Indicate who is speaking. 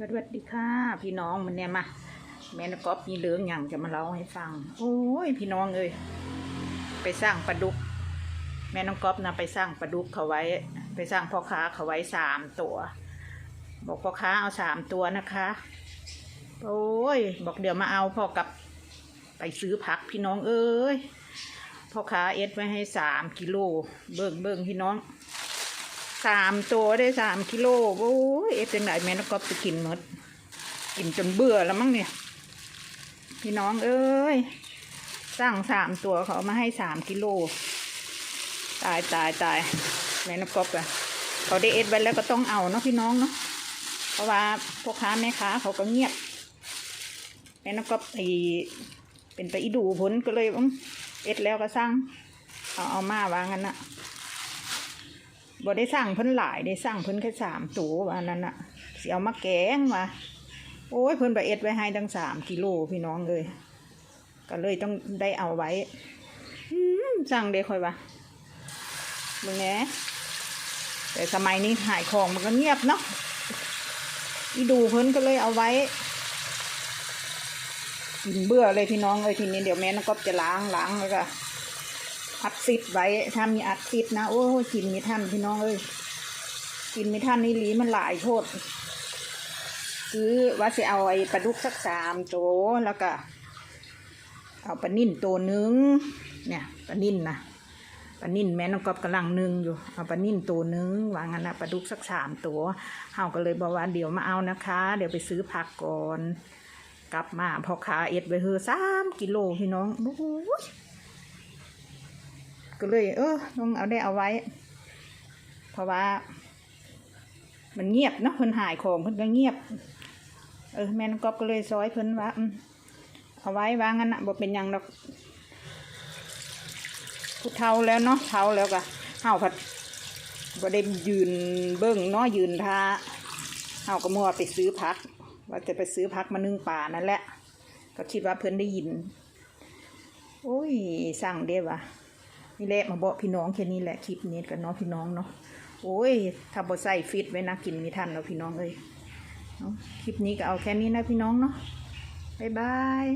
Speaker 1: สวัสดีค่ะ พี่น้องมันเนี่ยมาแม่นกก๊อฟมีเรื่องอย่างจะมาเล่าให้ฟัง โอ้ย พี่น้องเอ้ยไปสร้างปลาดุก แม่น้องก๊อฟนะไปสร้างปลาดุกเขาไว้ ไปสร้างพ่อค้าเขาไว้สามตัว บอกพ่อค้าเอาสามตัวนะคะ โอ้ย บอกเดี๋ยวมาเอาพ่อกับไปซื้อผักพี่น้องเอ้ยพ่อค้าเอสไว้ให้สามกิโลเบิ่งเบิ่งพี่น้อง สามตัวได้สามกิโลโอ้ยเอฟจังไหนแม่นกก็ไปกินหมด กินจนเบื่อแล้วมั้งเนี่ย พี่น้องเอ้ยสร้างสามตัวเขามาให้สามกิโล ตายตายตายแม่นกอบอะเขาได้เอสไว้แล้วก็ต้องเอาเนาะพี่น้องเนาะเพราะว่าพ่อค้าแม่ค้าเขาก็เงียบแม่นกบไอเป็นไปอีดูผลก็เลยอื้อเอสแล้วก็สร้างเอาเอามาวางั้นน่ะ บ่ได้สั่งเพิ่นหลายได้สั่งเพิ่นแค่สามตัวว่าอันนั้นน่ะสิเอามาแกงมาโอ้ยเพิ่นไปเอ็ดไว้ให้ตั้งสามกิโลพี่น้องเลยก็เลยต้องได้เอาไว้สั่งเด้ค่อยว่ามึงแหนแต่สมัยนี้หายของมันก็เงียบเนาะอีดูเพิ่นก็เลยเอาไว้กินเบื่อเลยพี่น้องเลยทีนี้เดี๋ยวแม่นก็จะล้างล้างแล้วก็ อัดซิดไว้ถ้ามีอัดซิดนะโอ้กินไม่ทันพี่น้องเอ้ยกินไม่ทันนี่ลีมันหลายโทษซื้อว่าจะเอาไอ้ปลาดุกสักสามโจแล้วก็ เอาปลานิ่นตัวหนึงเนี่ยปลานิ่นนะปลานิ่นแม่น้องกอบกำลังนึ่งอยู่เอาปลานิ่นตัวหนึงวางงั้นนะปลาดุกสักสามตัวเฮาก็เลยบอกว่าเดี๋ยวมาเอานะคะ เดี๋ยวไปซื้อผักก่อน กลับมาพอขาเอ็ดไปเฮอสามกิโลพี่น้องโอ้โห ก็เลย เออต้องเอาได้เอาไว้ เพราะว่า มันเงียบเนาะเพิ่นหายของเพิ่นก็เงียบ เออแม่นก๊อฟก็เลยซอยเพิ่นว่าเอาไว้วางงั้นนะบ่เป็นยังดอกผู้เฒ่าแล้วเนาะเฒ่าแล้วก็เฮาผัดบ่ได้ยืนเบิ่งเนาะยืนท่าเฮาก็มัวไปซื้อพัก ว่าจะไปซื้อพักมานึ่งป่านั่นแหละ ก็คิดว่าเพิ่นได้ยิน โอ้ย สั่งเด้วะ นี่แหละมาบอกพี่น้องแค่นี้แหละคลิปนี้กับน้องพี่น้องเนาะโอ้ยถ้าบ่ใส่ฟิตไว้นะกินมีทันเราพี่น้องเอ้ยเนาะคลิปนี้ก็เอาแค่นี้นะพี่น้องเนาะบ๊ายบาย